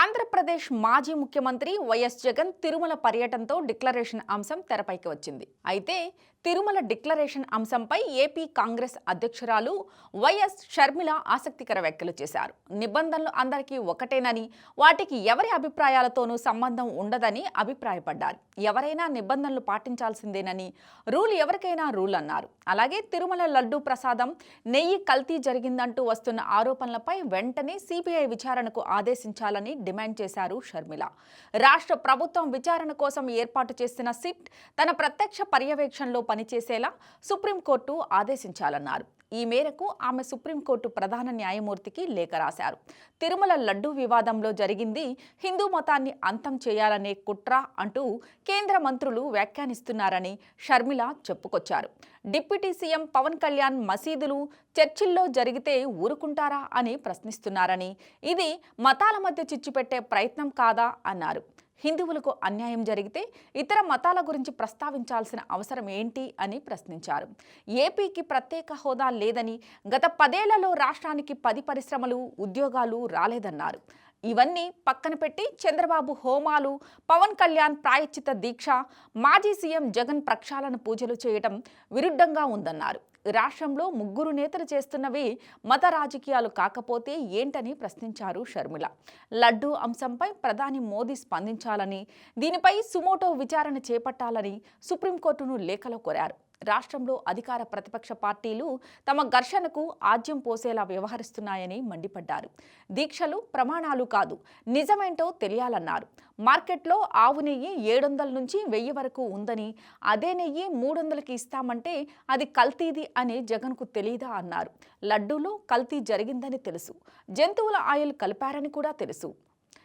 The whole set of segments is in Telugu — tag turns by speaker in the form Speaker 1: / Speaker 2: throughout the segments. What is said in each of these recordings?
Speaker 1: ఆంధ్రప్రదేశ్ మాజీ ముఖ్యమంత్రి వైఎస్ జగన్ తిరుమల పర్యటనతో డిక్లరేషన్ అంశం తెరపైకి వచ్చింది. అయితే తిరుమల డిక్లరేషన్ అంశంపై ఏపీ కాంగ్రెస్ అధ్యక్షురాలు వైఎస్ షర్మిల ఆసక్తికర వ్యాఖ్యలు చేశారు. నిబంధనలు అందరికీ ఒకటేనని వాటికి ఎవరి అభిప్రాయాలతోనూ సంబంధం ఉండదని అభిప్రాయపడ్డారు. ఎవరైనా నిబంధనలు పాటించాల్సిందేనని రూల్ ఎవరికైనా రూల్ అన్నారు. అలాగే తిరుమల లడ్డూ ప్రసాదం నెయ్యి కల్తీ జరిగిందంటూ వస్తున్న ఆరోపణలపై వెంటనే సిబిఐ విచారణకు ఆదేశించాలని డిమాండ్ చేశారు షర్మిల. రాష్ట్ర ప్రభుత్వం విచారణ కోసం ఏర్పాటు చేసిన సిట్ తన ప్రత్యక్ష పర్యవేక్షణలో పనిచేసేలా సుప్రీంకోర్టు ఆదేశించాలన్నారు. ఈ మేరకు ఆమె సుప్రీంకోర్టు ప్రధాన న్యాయమూర్తికి లేఖ రాశారు. తిరుమల లడ్డూ వివాదంలో జరిగింది హిందూ మతాన్ని అంతం చేయాలనే కుట్ర అంటూ కేంద్ర మంత్రులు వ్యాఖ్యానిస్తున్నారని షర్మిల చెప్పుకొచ్చారు. డిప్యూటీ సీఎం పవన్ కళ్యాణ్ మసీదులు చర్చిల్లో జరిగితే ఊరుకుంటారా అని ప్రశ్నిస్తున్నారని ఇది మతాల మధ్య చిచ్చుపెట్టే ప్రయత్నం కాదా అన్నారు. హిందువులకు అన్యాయం జరిగితే ఇతర మతాల గురించి ప్రస్తావించాల్సిన అవసరం ఏంటి అని ప్రశ్నించారు. ఏపీకి ప్రత్యేక హోదా లేదని గత పదేళ్ళలో రాష్ట్రానికి పది పరిశ్రమలు ఉద్యోగాలు రాలేదన్నారు. ఇవన్నీ పక్కన పెట్టి చంద్రబాబు హోమాలు పవన్ కళ్యాణ్ ప్రాయచిత దీక్ష మాజీ సీఎం జగన్ ప్రక్షాళన పూజలు చేయటం విరుద్ధంగా ఉందన్నారు. రాష్ట్రంలో ముగ్గురు నేతలు చేస్తున్నవి మత రాజకీయాలు కాకపోతే ఏంటని ప్రశ్నించారు షర్మిల. లడ్డూ అంశంపై ప్రధాని మోదీ స్పందించాలని దీనిపై సుమోటో విచారణ చేపట్టాలని సుప్రీంకోర్టును లేఖలో కోరారు. రాష్ట్రంలో అధికార ప్రతిపక్ష పార్టీలు తమ ఘర్షణకు ఆజ్యం పోసేలా వ్యవహరిస్తున్నాయని మండిపడ్డారు. దీక్షలు ప్రమాణాలు కాదు నిజమేంటో తెలియాలన్నారు. మార్కెట్లో ఆవు నెయ్యి ఏడు వందల నుంచి వెయ్యి వరకు ఉందని అదే నెయ్యి మూడు వందలకి ఇస్తామంటే అది కల్తీది అని జగన్కు తెలియదా అన్నారు. లడ్డూలో కల్తీ జరిగిందని తెలుసు. జంతువుల ఆయిల్ కలిపారని కూడా తెలుసు.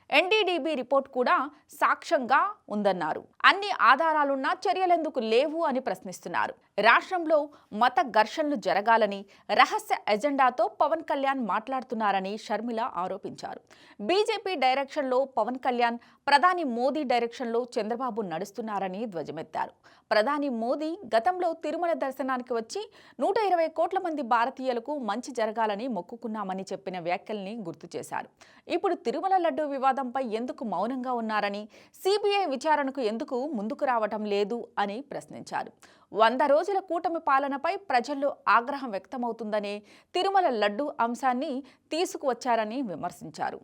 Speaker 1: ఎన్డీడీబీ రిపోర్ట్ కూడా సాక్ష్యంగా ఉందన్నారు. అన్ని ఆధారాలున్నా చర్యలెందుకు లేవు అని ప్రశ్నిస్తున్నారు. రాష్ట్రంలో మత ఘర్షణలు జరగాలని రహస్య ఎజెండాతో పవన్ కళ్యాణ్ మాట్లాడుతున్నారని షర్మిల ఆరోపించారు. బీజేపీ డైరెక్షన్లో పవన్ కళ్యాణ్ ప్రధాని మోదీ డైరెక్షన్లో చంద్రబాబు నడుస్తున్నారని ధ్వజమెత్తారు. ప్రధాని మోదీ గతంలో తిరుమల దర్శనానికి వచ్చి నూట ఇరవై కోట్ల మంది భారతీయులకు మంచి జరగాలని మొక్కుకున్నామని చెప్పిన వ్యాఖ్యల్ని గుర్తు చేశారు. ఇప్పుడు తిరుమల లడ్డు వివాదంపై ఎందుకు మౌనంగా ఉన్నారని సిబిఐ విచారణకు ఎందుకు ముందుకు రావటం లేదు అని ప్రశ్నించారు. వంద రోజుల కూటమి పాలనపై ప్రజల్లో ఆగ్రహం వ్యక్తమవుతుందనే తిరుమల లడ్డు అంశాన్ని తీసుకువచ్చారని విమర్శించారు.